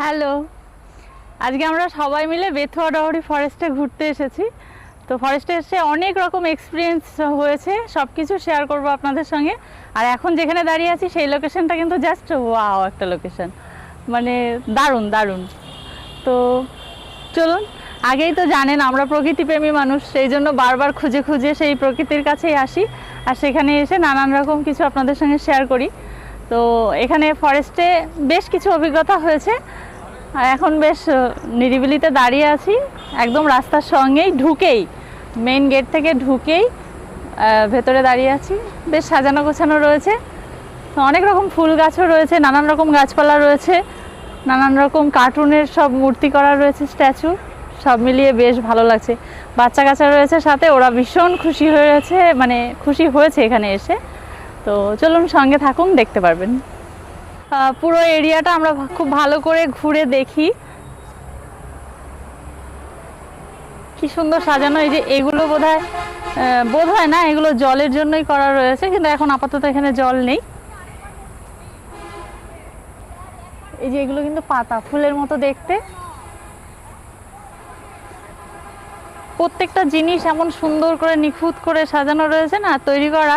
Hello. আজকে আমরা সবাই মিলে বেথুয়া ডহরি ফরেস্টে ঘুরতে এসেছি। তো ফরেস্টে এসে অনেক রকম এক্সপিরিয়েন্স হয়েছে সব কিছু শেয়ার করব আপনাদের সঙ্গে। আর এখন যেখানে দাঁড়িয়ে আছি, সেই লোকেশনটা কিন্তু জাস্ট ওয়াও একটা লোকেশন মানে দারুণ দারুণ। তো চলুন, আগেই তো জানেন আমরা প্রকৃতিপ্রেমী মানুষ, সেই জন্য বারবার খুঁজে খুঁজে সেই প্রকৃতির কাছেই আসি। আর সেখানে এসে নানান রকম কিছু আপনাদের সঙ্গে শেয়ার করি। তো এখানে ফরেস্টে বেশ কিছু অভিজ্ঞতা হয়েছে। এখন বেশ নিরিবিলিতে দাঁড়িয়ে আছি। একদম রাস্তার সঙ্গেই ঢুকেই মেইন গেট থেকে ঢুকেই ভেতরে দাঁড়িয়ে আছি। বেশ সাজানো গোছানো রয়েছে। অনেক রকম ফুল গাছও রয়েছে, নানান রকম গাছপালা রয়েছে, নানান রকম কার্টুনের সব মূর্তি করা রয়েছে, স্ট্যাচু। সব মিলিয়ে বেশ ভালো লাগছে। বাচ্চা কাচ্চা রয়েছে সাথে, ওরা ভীষণ খুশি হয়েছে মানে খুশি হয়েছে এখানে এসে। তো চলুন সঙ্গে থাকুন, দেখতে পারবেন। পুরো এরিয়াটা আমরা খুব ভালো করে ঘুরে দেখি। কি সুন্দর সাজানো, এই যে এগুলো বোধ হয় বোধ হয় না, এগুলো জলের জন্যই করা রয়েছে, কিন্তু এখন আপাতত এখানে জল নেই। এই যে এগুলো কিন্তু পাতা, ফুলের মতো দেখতে। প্রত্যেকটা জিনিস এমন সুন্দর করে নিখুঁত করে সাজানো রয়েছে না, তৈরি করা।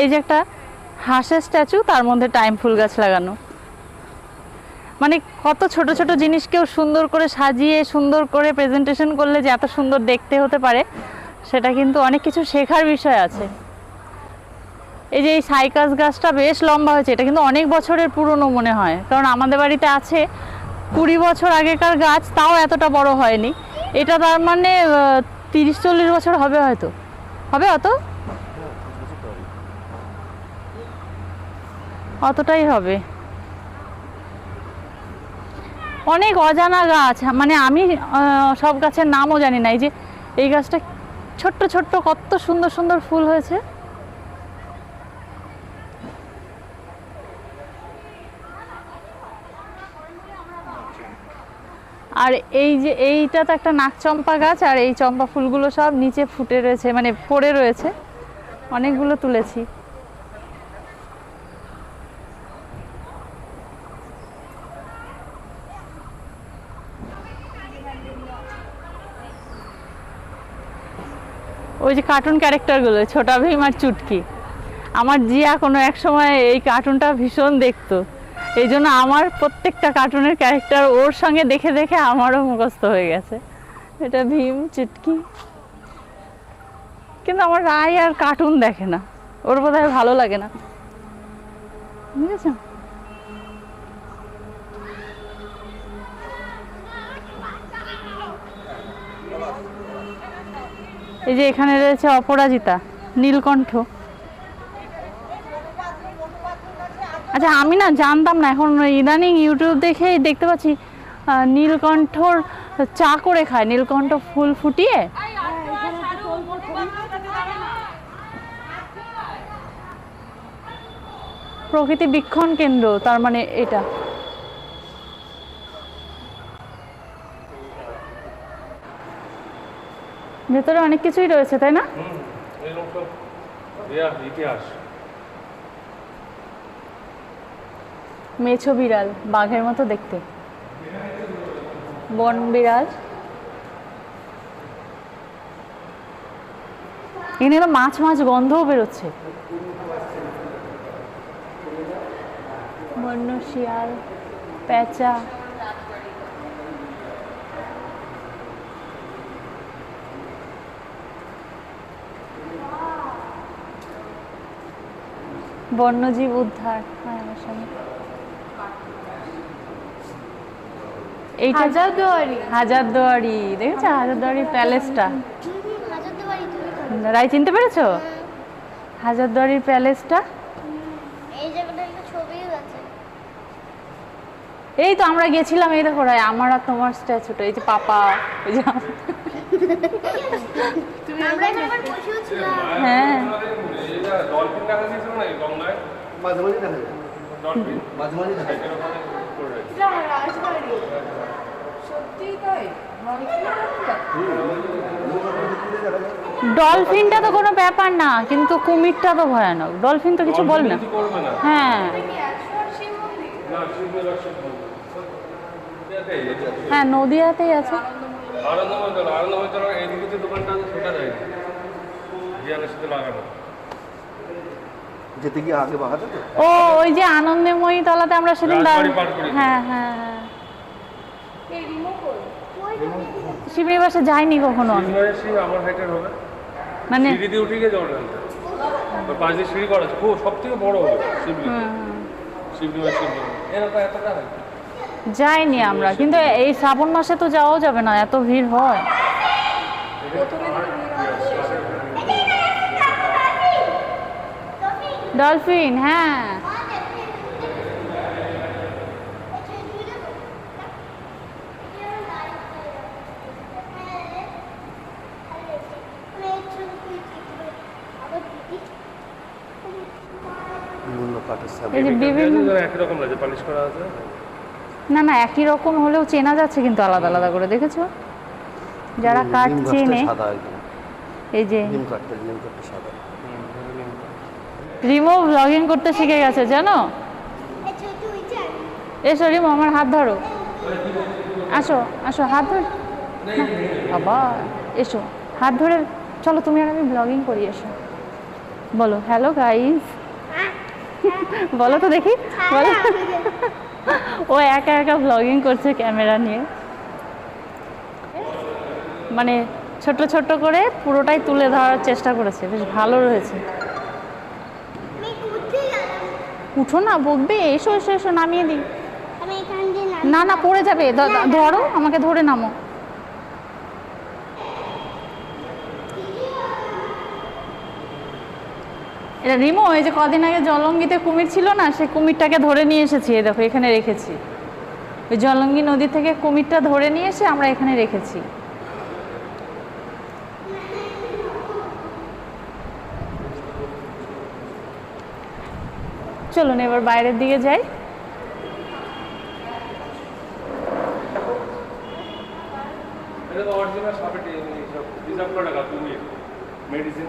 এই যে একটা হাঁসের স্ট্যাচু, তার মধ্যে টাইম ফুল গাছ লাগানো। মানে কত ছোট ছোট জিনিসকেও সুন্দর করে সাজিয়ে, সুন্দর করে প্রেজেন্টেশন করলে যে এত সুন্দর দেখতে হতে পারে, সেটা কিন্তু অনেক কিছু শেখার বিষয় আছে। এই যে এই সাইকাস গাছটা বেশ লম্বা হয়েছে, এটা কিন্তু অনেক বছরের পুরনো মনে হয়, কারণ আমাদের বাড়িতে আছে কুড়ি বছর আগেকার গাছ, তাও এতটা বড় হয়নি। এটা তার মানে তিরিশ চল্লিশ বছর হবে হয়তো। হবে অত? অতটাই হবে। অনেক অজানা গাছ মানে আমি সব গাছের নামও জানি না, এই যে এই গাছটা ছোট্ট ছোট্ট কত সুন্দর সুন্দর ফুল হয়েছে। আর এই যে এইটা তো একটা নাকচম্পা গাছ, আর এই চম্পা ফুলগুলো সব নিচে ফুটে রয়েছে মানে পড়ে রয়েছে। অনেকগুলো তুলেছি। ওই যে কার্টুন ক্যারেক্টারগুলো ছোটা ভীম আর চুটকি। আমার জিয়া কোনো এক সময় এই কার্টুনটা ভীষণ দেখতো। এই জন্য আমার প্রত্যেকটা কার্টুনের ক্যারেক্টার ওর সঙ্গে দেখে দেখে আমারও মুখস্থ হয়ে গেছে। এটা ভীম, চুটকি। কিন্তু আমার রায় আর কার্টুন দেখে না। ওর বোধহয় ভালো লাগে না। বুঝেছ এই যে এখানে রয়েছে অপরাজিতা, নীলকণ্ঠ। আচ্ছা আমি না জানতাম না, এখন ইদানিং ইউটিউব দেখে দেখতে পাচ্ছি নীলকণ্ঠর চা করে খায়। নীলকণ্ঠ ফুল ফুটিয়ে? প্রকৃতি বীক্ষণ কেন্দ্র, তার মানে এটা। ভেতরে অনেক কিছুই রয়েছে তাই না? ইতিহাস। মেছো বিড়াল বাঘের মতো দেখতে। বন বিড়াল। এখানে তো মাছ মাছ গন্ধও বেরোচ্ছে। বন্য শিয়াল পেঁচা। বন্যজীব উদ্ধার। হয় আমার সঙ্গে এইটা হাজারদুয়ারি। হাজারদুয়ারি। দেখেছ? হাজারদুয়ারি প্যালেসটা? রাই চিনতে পেরেছ? হাজারদুয়ারির প্যালেসটা? এই তো আমরা গেছিলাম এই দেখো রায় আমার আর তোমার স্ট্যাচুটা এই যে পাপা যে হ্যাঁ মাঝে মাঝে দেখা যায় মাঝে মাঝে দেখা যায় ডলফিনটা তো কোনো ব্যাপার না কিন্তু কুমিরটা তো ভয়ানক। ডলফিন তো কিছু বল না। কিছু করবে না। হ্যাঁ। হ্যাঁ নদিয়াতেই আছে। আনন্দময় তলা আনন্দময় তলা এইদিকে যে দোকানটা আছে সেটা যায় জিয়ানের সাথে লাগানো যেতে গিয়ে আগে বাঁকাতে তো? ও ওই যে আনন্দময়ী তলাতে আমরা সেদিন। হ্যাঁ হ্যাঁ হ্যাঁ। শিবির বাসে যাইনি কখনো? আমার হাইটের হবে। মানে সিঁড়ি দিয়ে উঠে গিয়ে ওই পাশ দিয়ে সিঁড়ি করা আছে। খুব সব থেকে বড় হবে। শিবলি শিবলি এরকম এতটা হয়। যাইনি আমরা। কিন্তু এই শ্রাবণ মাসে তো যাওয়াও যাবে না এত ভিড় হয়। ডলফিন হ্যাঁ। বিভিন্ন কাঠের এই যে বিভিন্ন একই রকম লাগে পালিশ করা আছে। না না একই রকম হলেও চেনা যাচ্ছে কিন্তু আলাদা আলাদা করে দেখেছ? যারা কাঠ চেনে এই যে নিম কাঠটা নিম কাঠটা সাদা। রিমো ব্লগিং করতে শিখে গেছে জানো? এসো রিমো আমার হাত ধরো। আসো আসো হাত ধর। বাবা এসো হাত ধরে চলো তুমি আর আমি ব্লগিং করি এসো। বলো হ্যালো গাইস বলো তো দেখি বলো। ও একা একা ব্লগিং করছে ক্যামেরা নিয়ে। মানে ছোট ছোট করে পুরোটাই তুলে ধরার চেষ্টা করেছে বেশ ভালো রয়েছে। উঠো না বকবে এসো এসো এসো নামিয়ে দিই। না না পড়ে যাবে ধরো আমাকে ধরে নামো। এটা রিমো, এই যে কদিন আগে জলঙ্গিতে কুমির ছিল না সে কুমিরটাকে ধরে নিয়ে এসেছি, এই দেখো, এখানে রেখেছি। ওই জলঙ্গি নদী থেকে কুমিরটা ধরে নিয়ে এসে আমরা এখানে রেখেছি। চলুন, এবার বাইরের দিকে যাই। মেডিসিন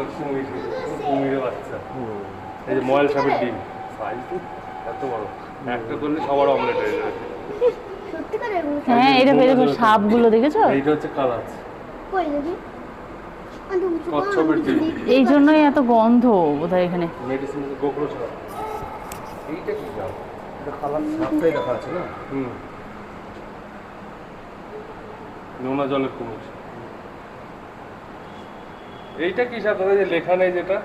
মিষ্টি কুমির কুমিরের বাচ্চা। এই যে ময়াল সাপের ডিম। সাইজ এত বড়। একটা করলে সবার অমলেট হয়ে যাবে। হ্যাঁ এরকম সাপগুলো দেখেছ? এইটা হচ্ছে কই দেখি এই জন্যই এত গন্ধ বোধহয় এখানে। মেডিসিন গোখরো সাপ। এইটা কি সাপ? এটা কালার সাপটাই দেখা আছে না? হুম। নোনা জলের কুমির। এইটা কি যে লেখা নেই যেটা?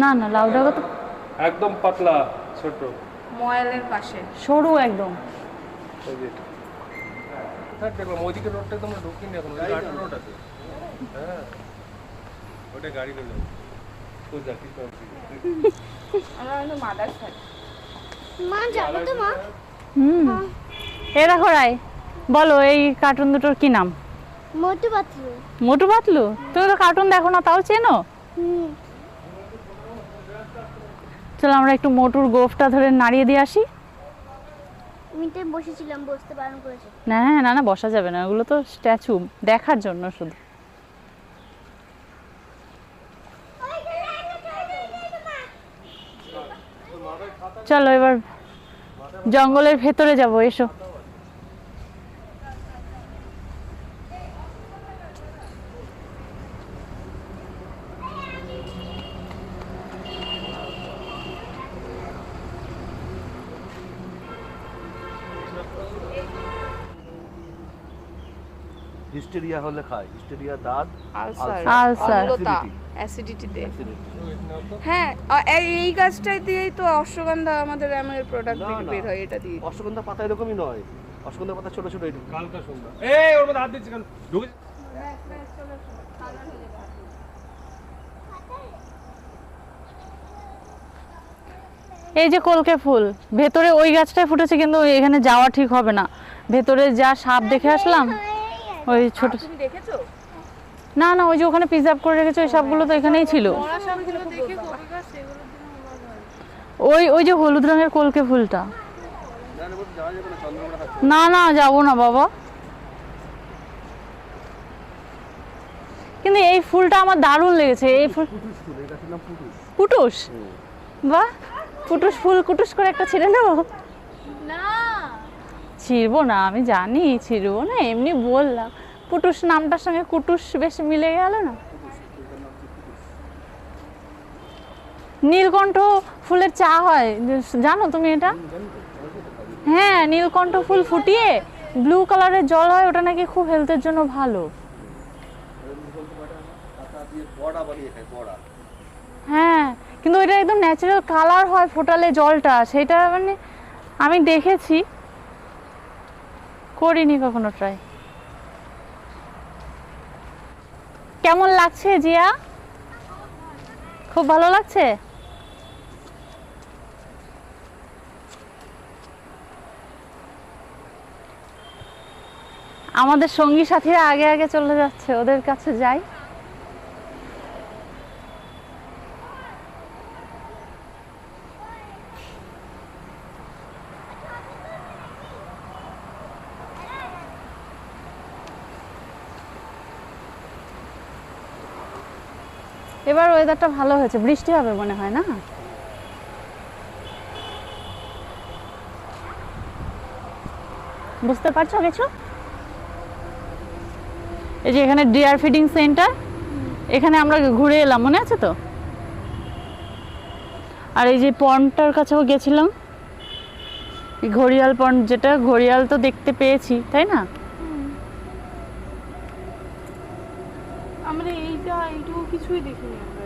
না না লাউডাগা তো একদম পাতলা ছোট ময়ালের পাশে। সরু একদম। এই যে এটা। দেখলাম ওইদিকে রোডটা ঢুকিনি এখন ওই রোড আছে। হ্যাঁ ওটা গাড়ি যা কি আমরা মাদার খাই মা যাব তো মা। হুম। এ দেখো রায় বলো এই কার্টুন দুটোর কি নাম? মোটু পাতলু। মোটু পাতলু? তুমি তো কার্টুন দেখো না তাও চেনো? চলো আমরা একটু মোটুর গোফটা ধরে নাড়িয়ে দিয়ে আসি। তো বসেছিলাম বসতে বারণ করেছে। না না না বসা যাবে না ওগুলো তো স্ট্যাচু দেখার জন্য শুধু। চলো এবার জঙ্গলের ভেতরে যাব এসো। হিস্টেরিয়া হলে খায় হিস্টেরিয়া দাঁত আলসার। আলসার। অ্যাসিডিটিতে হ্যাঁ এই গাছটাই দিয়েই তো অশ্বগন্ধা আমাদের আমাদের প্রোডাক্ট। বের হয় এটা দিয়ে। অশ্বগন্ধা পাতা এরকমই নয়। অশ্বগন্ধা পাতা ছোট ছোট এরকম। কালকা সন্ধ্যা। এই ওর মধ্যে হাত দিচ্ছি কেন? ঢুকে এই যে কলকে ফুল ভেতরে ওই গাছটায় ফুটেছে কিন্তু এখানে যাওয়া ঠিক হবে না। ভেতরে যা সাপ দেখে আসলাম ওই ছোট তুমি দেখেছ? না না ওই যে ওখানে প্রিজার্ভ করে রেখেছে ওই সাপগুলো তো এখানেই ছিল। ওই ওই যে হলুদ রঙের কলকে ফুলটা। না না যাব না বাবা। কিন্তু এই ফুলটা আমার দারুণ লেগেছে। এই ফুল পুটুস বাহ কুটুস ফুল কুটুস করে একটা ছিঁড়ে নেব? না ছিড়বো না, আমি জানি ছিড়বো না, এমনি বললাম। পুটুস নামটার সঙ্গে কুটুস বেশ মিলে গেল না? নীলকণ্ঠ ফুলের চা হয়, জানো তুমি এটা? হ্যাঁ নীলকণ্ঠ ফুল ফুটিয়ে ব্লু কালারের জল হয়, ওটা নাকি খুব হেলথের জন্য ভালো। হ্যাঁ কিন্তু ওইটা একদম ন্যাচারাল কালার হয় ফোটালে জলটা, সেটা মানে আমি দেখেছি। করিনি কখনো ট্রাই কেমন লাগছে জিয়া? খুব ভালো লাগছে? আমাদের সঙ্গী সাথীরা আগে আগে চলে যাচ্ছে, ওদের কাছে যাই। এবার ওয়েদারটা ভালো হয়েছে। বৃষ্টি হবে মনে হয়, না? বুঝতে পারছ কিছু? এই যে এখানে ডিয়ার ফিডিং সেন্টার এখানে আমরা ঘুরে এলাম, মনে আছে তো? আর এই যে পন্ডটার কাছেও গেছিলাম। ঘড়িয়াল পন্ড যেটা, ঘড়িয়াল তো দেখতে পেয়েছি, তাই না আমরা এইটা এইটুকু কিছুই দেখিনি আমরা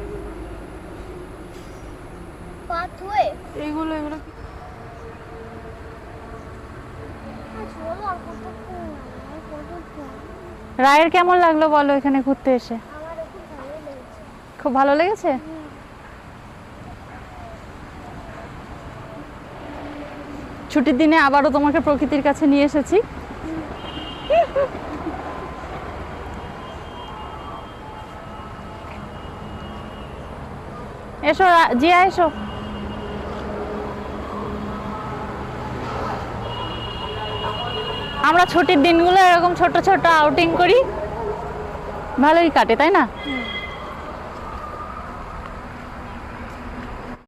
এগুলো। রায়ের কেমন লাগল বলো এখানে ঘুরতে এসে? খুব ভালো লেগেছে? ছুটির দিনে আবারও তোমাকে প্রকৃতির কাছে নিয়ে এসেছি। এসো জিয়া এসো। আমরা ছুটির দিনগুলো এরকম ছোট ছোট আউটিং করি। ভালোই কাটে, তাই না?